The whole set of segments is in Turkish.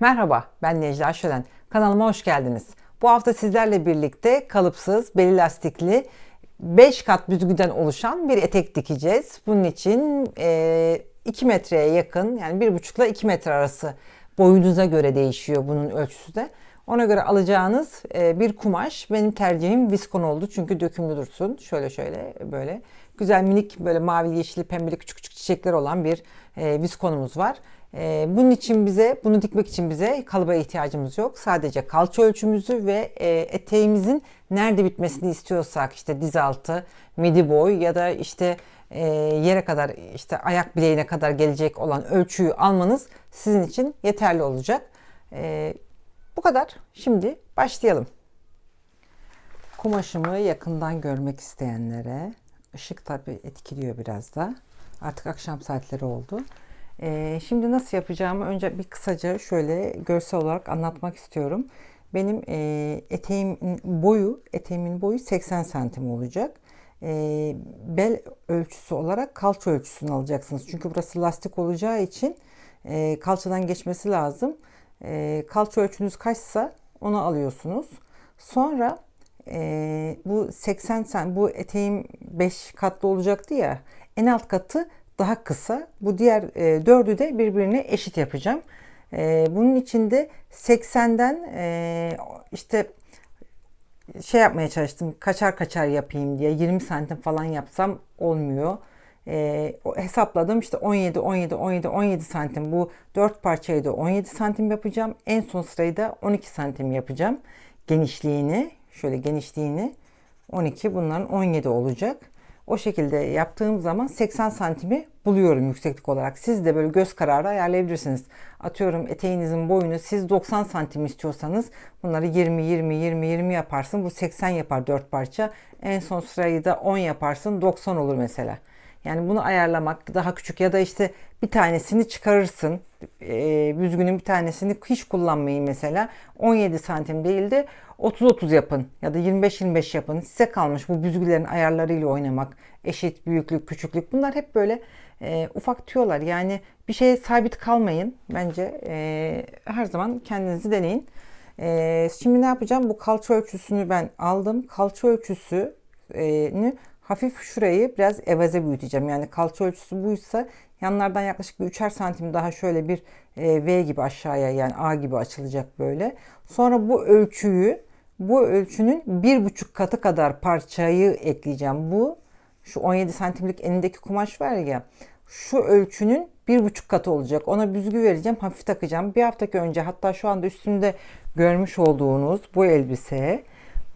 Merhaba, ben Necla Şölen. Kanalıma hoş geldiniz. Bu hafta sizlerle birlikte kalıpsız, beli lastikli, 5 kat büzgüden oluşan bir etek dikeceğiz. Bunun için e, 2 metreye yakın, yani 1,5 ile 2 metre arası boyunuza göre değişiyor bunun ölçüsü de. Ona göre alacağınız e, bir kumaş. Benim tercihim viskon oldu çünkü dökümlü dursun. Şöyle şöyle böyle. Güzel minik böyle mavi yeşili pembeli küçük küçük çiçekler olan bir e, viskonumuz var. E, bunun için bize, bunu dikmek için bize kalıba ihtiyacımız yok. Sadece kalça ölçümüzü ve e, eteğimizin nerede bitmesini istiyorsak işte diz altı, midi boy ya da işte e, yere kadar işte ayak bileğine kadar gelecek olan ölçüyü almanız sizin için yeterli olacak. E, bu kadar. Şimdi başlayalım. Kumaşımı yakından görmek isteyenlere ışık tabi etkiliyor biraz da. Artık akşam saatleri oldu. Ee, şimdi nasıl yapacağımı önce bir kısaca şöyle görsel olarak anlatmak istiyorum. Benim e, eteğimin boyu, eteğimin boyu 80 santim olacak. E, bel ölçüsü olarak kalça ölçüsünü alacaksınız. Çünkü burası lastik olacağı için e, kalçadan geçmesi lazım. E, kalça ölçünüz kaçsa onu alıyorsunuz. Sonra e, bu 80 sen bu eteğim 5 katlı olacaktı ya. En alt katı daha kısa. Bu diğer e, dördü de birbirine eşit yapacağım. E, bunun için de 80'den e, işte şey yapmaya çalıştım. Kaçar kaçar yapayım diye 20 santim falan yapsam olmuyor. E, hesapladım işte 17 17 17 17 santim bu 4 parçayı da 17 santim yapacağım. En son sırayı da 12 santim yapacağım. Genişliğini şöyle genişliğini 12 bunların 17 olacak. O şekilde yaptığım zaman 80 santimi buluyorum yükseklik olarak. Siz de böyle göz kararı ayarlayabilirsiniz. Atıyorum eteğinizin boyunu siz 90 santim istiyorsanız bunları 20 20 20 20 yaparsın. Bu 80 yapar 4 parça. En son sırayı da 10 yaparsın 90 olur mesela. Yani bunu ayarlamak daha küçük ya da işte bir tanesini çıkarırsın. E, büzgünün bir tanesini hiç kullanmayın mesela. 17 santim değil de 30-30 yapın ya da 25-25 yapın. Size kalmış bu büzgülerin ayarlarıyla oynamak. Eşit, büyüklük, küçüklük bunlar hep böyle e, ufak tüyolar. Yani bir şeye sabit kalmayın. Bence e, her zaman kendinizi deneyin. E, şimdi ne yapacağım? Bu kalça ölçüsünü ben aldım. Kalça ölçüsünü hafif şurayı biraz evaze büyüteceğim. Yani kalça ölçüsü buysa yanlardan yaklaşık bir 3'er santim daha şöyle bir e, V gibi aşağıya yani A gibi açılacak böyle. Sonra bu ölçüyü bu ölçünün bir buçuk katı kadar parçayı ekleyeceğim. Bu şu 17 santimlik elindeki kumaş var ya şu ölçünün bir buçuk katı olacak. Ona büzgü vereceğim hafif takacağım. Bir haftaki önce hatta şu anda üstümde görmüş olduğunuz bu elbise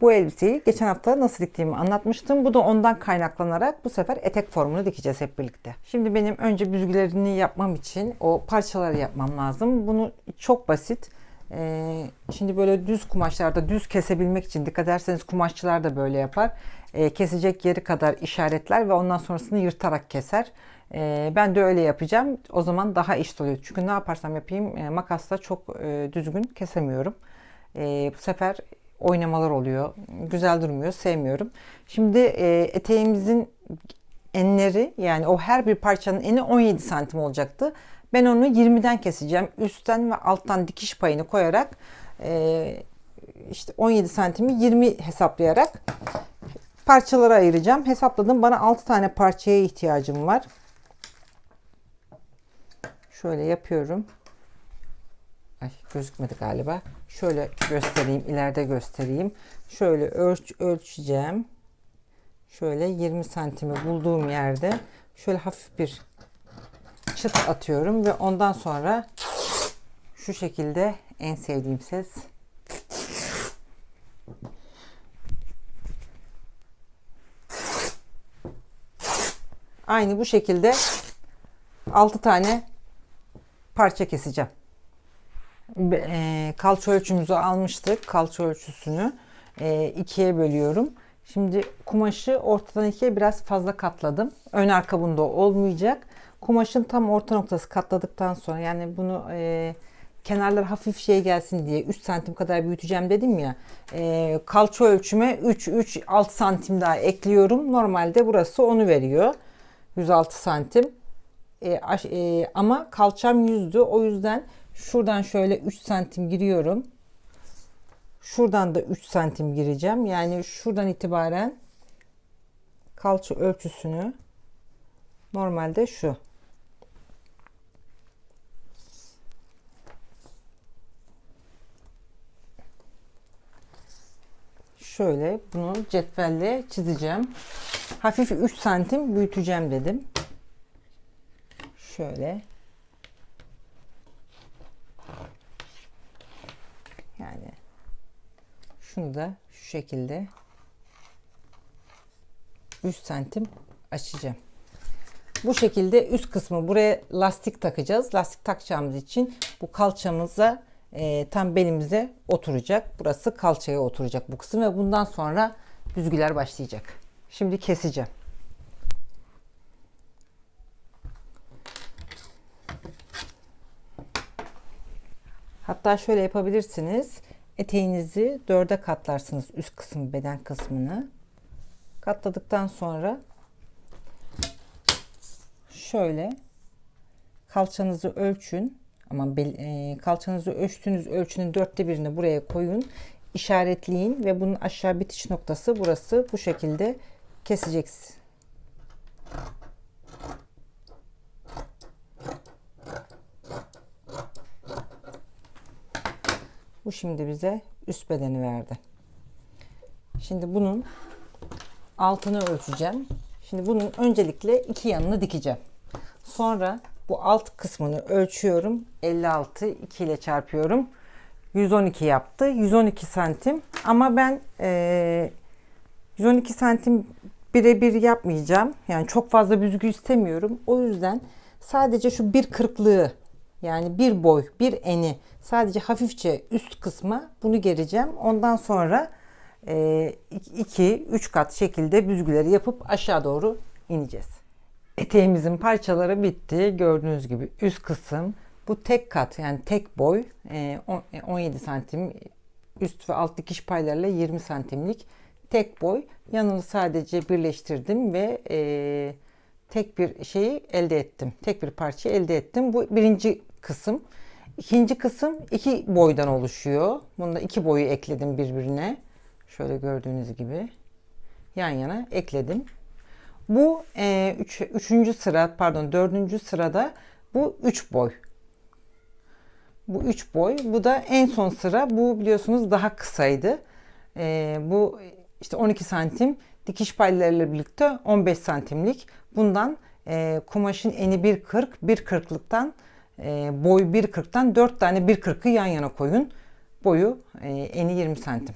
bu elbiseyi geçen hafta nasıl diktiğimi anlatmıştım. Bu da ondan kaynaklanarak bu sefer etek formunu dikeceğiz hep birlikte. Şimdi benim önce büzgülerini yapmam için o parçaları yapmam lazım. Bunu çok basit. Ee, şimdi böyle düz kumaşlarda düz kesebilmek için dikkat ederseniz kumaşçılar da böyle yapar. Ee, kesecek yeri kadar işaretler ve ondan sonrasını yırtarak keser. Ee, ben de öyle yapacağım. O zaman daha eşit oluyor. Çünkü ne yaparsam yapayım e, makasla çok e, düzgün kesemiyorum. E, bu sefer oynamalar oluyor. Güzel durmuyor. Sevmiyorum. Şimdi e, eteğimizin enleri yani o her bir parçanın eni 17 santim olacaktı. Ben onu 20'den keseceğim. Üstten ve alttan dikiş payını koyarak e, işte 17 santimi 20 hesaplayarak parçalara ayıracağım. Hesapladım. Bana 6 tane parçaya ihtiyacım var. Şöyle yapıyorum. Ay gözükmedi galiba. Şöyle göstereyim, ileride göstereyim. Şöyle ölç ölçeceğim. Şöyle 20 santimi bulduğum yerde şöyle hafif bir çıt atıyorum ve ondan sonra şu şekilde en sevdiğim ses Aynı bu şekilde 6 tane parça keseceğim. E, kalça ölçümüzü almıştık. Kalça ölçüsünü e, ikiye bölüyorum. Şimdi kumaşı ortadan ikiye biraz fazla katladım. Ön arka bunda olmayacak. Kumaşın tam orta noktası katladıktan sonra yani bunu e, kenarlar hafif şey gelsin diye 3 santim kadar büyüteceğim dedim ya. E, kalça ölçüme 3 3 6 santim daha ekliyorum. Normalde burası onu veriyor. 106 santim. E, e, ama kalçam yüzdü. O yüzden Şuradan şöyle 3 santim giriyorum. Şuradan da 3 santim gireceğim. Yani şuradan itibaren kalça ölçüsünü normalde şu. Şöyle bunu cetvelle çizeceğim. Hafif 3 santim büyüteceğim dedim. Şöyle. Yani şunu da şu şekilde 3 santim açacağım. Bu şekilde üst kısmı buraya lastik takacağız. Lastik takacağımız için bu kalçamıza e, tam belimize oturacak. Burası kalçaya oturacak bu kısım ve bundan sonra büzgüler başlayacak. Şimdi keseceğim. Hatta şöyle yapabilirsiniz. Eteğinizi dörde katlarsınız üst kısmı beden kısmını. Katladıktan sonra şöyle kalçanızı ölçün. Ama e, kalçanızı ölçtüğünüz ölçünün dörtte birini buraya koyun. işaretleyin ve bunun aşağı bitiş noktası burası. Bu şekilde keseceksiniz. Bu şimdi bize üst bedeni verdi. Şimdi bunun altını ölçeceğim. Şimdi bunun öncelikle iki yanını dikeceğim. Sonra bu alt kısmını ölçüyorum. 56 2 ile çarpıyorum. 112 yaptı. 112 santim. Ama ben e, 112 santim birebir yapmayacağım. Yani çok fazla büzgü istemiyorum. O yüzden sadece şu bir kırıklığı yani bir boy, bir eni sadece hafifçe üst kısma bunu gereceğim. Ondan sonra 2-3 kat şekilde büzgüleri yapıp aşağı doğru ineceğiz. Eteğimizin parçaları bitti. Gördüğünüz gibi üst kısım bu tek kat yani tek boy 17 santim üst ve alt dikiş paylarıyla 20 santimlik tek boy. Yanını sadece birleştirdim ve e, tek bir şeyi elde ettim. Tek bir parça elde ettim. Bu birinci kısım. İkinci kısım iki boydan oluşuyor. Bunda iki boyu ekledim birbirine. Şöyle gördüğünüz gibi yan yana ekledim. Bu e, üç, üçüncü sıra pardon dördüncü sırada bu üç boy. Bu üç boy. Bu da en son sıra. Bu biliyorsunuz daha kısaydı. E, bu işte 12 santim dikiş paylarıyla birlikte 15 santimlik. Bundan e, kumaşın eni 1.40, 1.40'lıktan e, boy 1.40'tan 4 tane 1.40'ı yan yana koyun. Boyu e, eni 20 santim.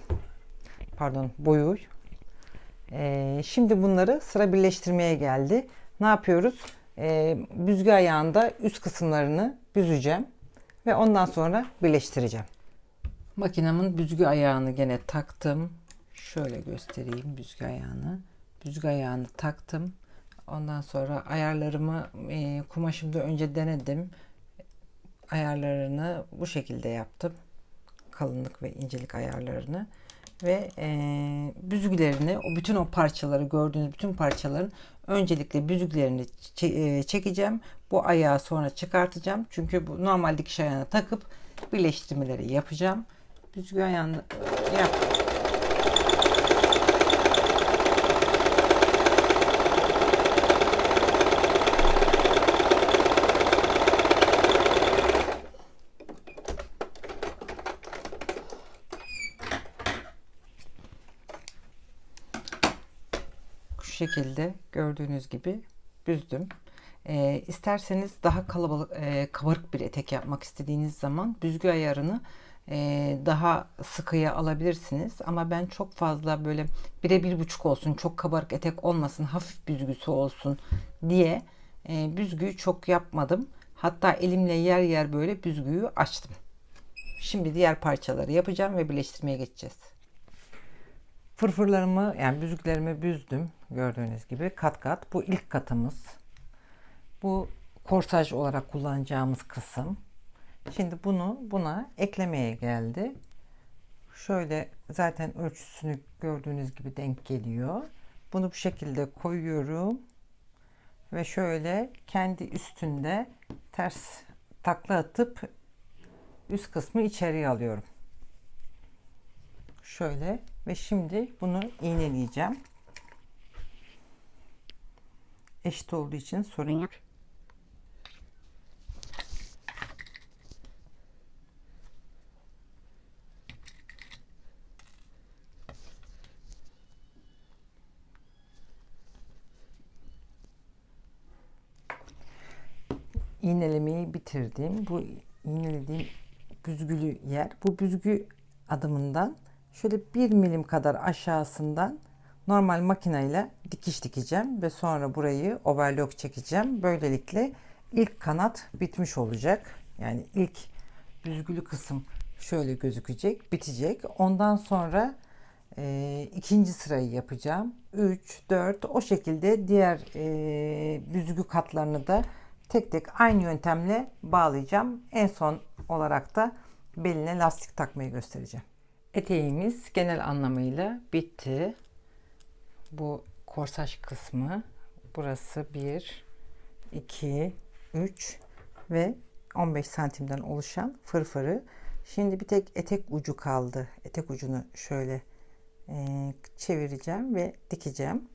Pardon boyu. E, şimdi bunları sıra birleştirmeye geldi. Ne yapıyoruz? E, büzgü ayağında üst kısımlarını büzeceğim. Ve ondan sonra birleştireceğim. Makinemin büzgü ayağını gene taktım. Şöyle göstereyim büzgü ayağını. Büzgü ayağını taktım. Ondan sonra ayarlarımı e, kumaşımda önce denedim. Ayarlarını bu şekilde yaptım. Kalınlık ve incelik ayarlarını. Ve e, büzgülerini, o bütün o parçaları gördüğünüz bütün parçaların öncelikle büzgülerini çekeceğim. Bu ayağı sonra çıkartacağım. Çünkü bu normal dikiş ayağına takıp birleştirmeleri yapacağım. Büzgü ayağını yaptım. Şekilde gördüğünüz gibi büzdüm. E, isterseniz daha kalabalık, e, kabarık bir etek yapmak istediğiniz zaman büzgü ayarını e, daha sıkıya alabilirsiniz. Ama ben çok fazla böyle bire bir buçuk olsun, çok kabarık etek olmasın, hafif büzgüsü olsun diye e, büzgüyü çok yapmadım. Hatta elimle yer yer böyle büzgüyü açtım. Şimdi diğer parçaları yapacağım ve birleştirmeye geçeceğiz. Fırfırlarımı yani büzüklerimi büzdüm gördüğünüz gibi kat kat. Bu ilk katımız. Bu korsaj olarak kullanacağımız kısım. Şimdi bunu buna eklemeye geldi. Şöyle zaten ölçüsünü gördüğünüz gibi denk geliyor. Bunu bu şekilde koyuyorum. Ve şöyle kendi üstünde ters takla atıp üst kısmı içeriye alıyorum. Şöyle ve şimdi bunu iğneleyeceğim. Eşit olduğu için sorun yok. iğnelemeyi bitirdim. Bu iğnelediğim büzgülü yer. Bu büzgü adımından şöyle bir milim kadar aşağısından normal makineyle dikiş dikeceğim ve sonra burayı overlock çekeceğim. Böylelikle ilk kanat bitmiş olacak. Yani ilk büzgülü kısım şöyle gözükecek, bitecek. Ondan sonra e, ikinci sırayı yapacağım. 3, 4 o şekilde diğer e, büzgü katlarını da tek tek aynı yöntemle bağlayacağım. En son olarak da beline lastik takmayı göstereceğim. Eteğimiz genel anlamıyla bitti. Bu korsaj kısmı. Burası 1, 2, 3 ve 15 santimden oluşan fırfırı. Şimdi bir tek etek ucu kaldı. Etek ucunu şöyle e, çevireceğim ve dikeceğim.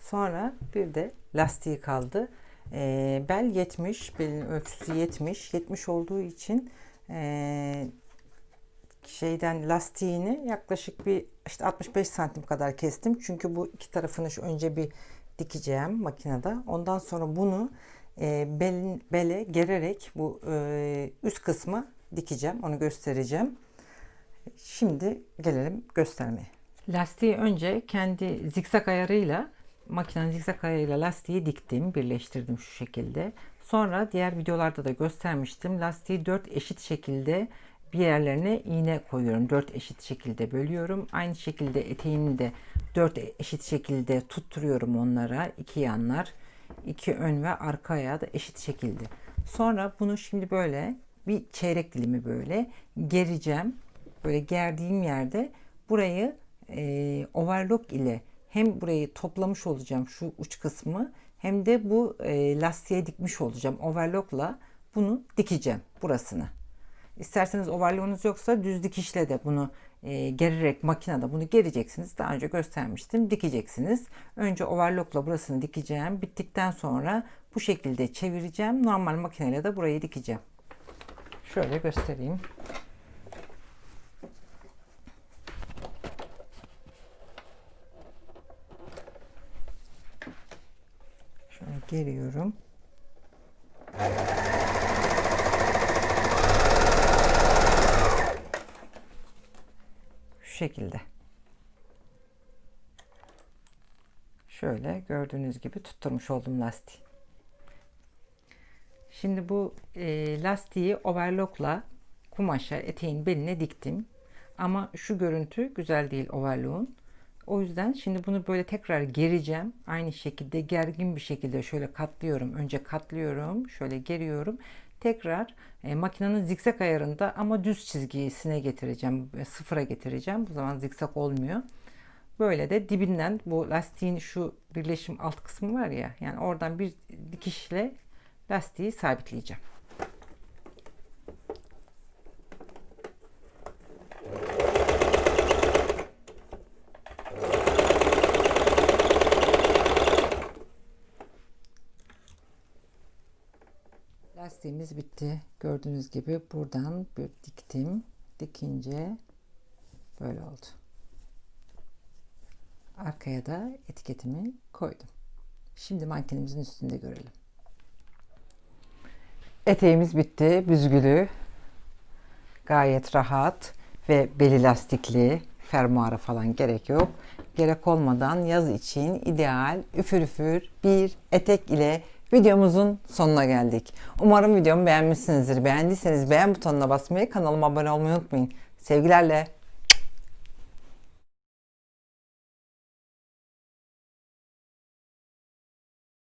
Sonra bir de lastiği kaldı. E, bel 70, belin ölçüsü 70. 70 olduğu için e, şeyden lastiğini yaklaşık bir işte 65 santim kadar kestim. Çünkü bu iki tarafını şu önce bir dikeceğim makinede. Ondan sonra bunu e, belin, bele gererek bu e, üst kısmı dikeceğim. Onu göstereceğim. Şimdi gelelim göstermeye. Lastiği önce kendi zikzak ayarıyla makinenin zikzak ayarıyla lastiği diktim, birleştirdim şu şekilde. Sonra diğer videolarda da göstermiştim. Lastiği 4 eşit şekilde bir yerlerine iğne koyuyorum. 4 eşit şekilde bölüyorum. Aynı şekilde eteğini de 4 eşit şekilde tutturuyorum onlara. iki yanlar, iki ön ve arka ayağı da eşit şekilde. Sonra bunu şimdi böyle bir çeyrek dilimi böyle gereceğim. Böyle gerdiğim yerde burayı e, overlock ile hem burayı toplamış olacağım şu uç kısmı hem de bu e, lastiğe dikmiş olacağım. Overlockla bunu dikeceğim burasını. İsterseniz overlock'unuz yoksa düz dikişle de bunu e, gererek makinede bunu gereceksiniz. Daha önce göstermiştim. Dikeceksiniz. Önce overlockla burasını dikeceğim. Bittikten sonra bu şekilde çevireceğim. Normal makineyle de burayı dikeceğim. Şöyle göstereyim. Şöyle geriyorum. Şu şekilde. Şöyle gördüğünüz gibi tutturmuş oldum lastiği. Şimdi bu e, lastiği overlockla kumaşa eteğin beline diktim. Ama şu görüntü güzel değil overlock'un. O yüzden şimdi bunu böyle tekrar gereceğim. Aynı şekilde gergin bir şekilde şöyle katlıyorum. Önce katlıyorum. Şöyle geriyorum. Tekrar e, makinenin zikzak ayarında ama düz çizgisine getireceğim. e, Sıfıra getireceğim. Bu zaman zikzak olmuyor. Böyle de dibinden bu lastiğin şu birleşim alt kısmı var ya. Yani oradan bir dikişle lastiği sabitleyeceğim. Lastiğimiz bitti. Gördüğünüz gibi buradan bir diktim. Dikince böyle oldu. Arkaya da etiketimi koydum. Şimdi mankenimizin üstünde görelim. Eteğimiz bitti. Büzgülü. Gayet rahat ve beli lastikli. Fermuara falan gerek yok. Gerek olmadan yaz için ideal üfür üfür bir etek ile videomuzun sonuna geldik. Umarım videomu beğenmişsinizdir. Beğendiyseniz beğen butonuna basmayı, kanalıma abone olmayı unutmayın. Sevgilerle.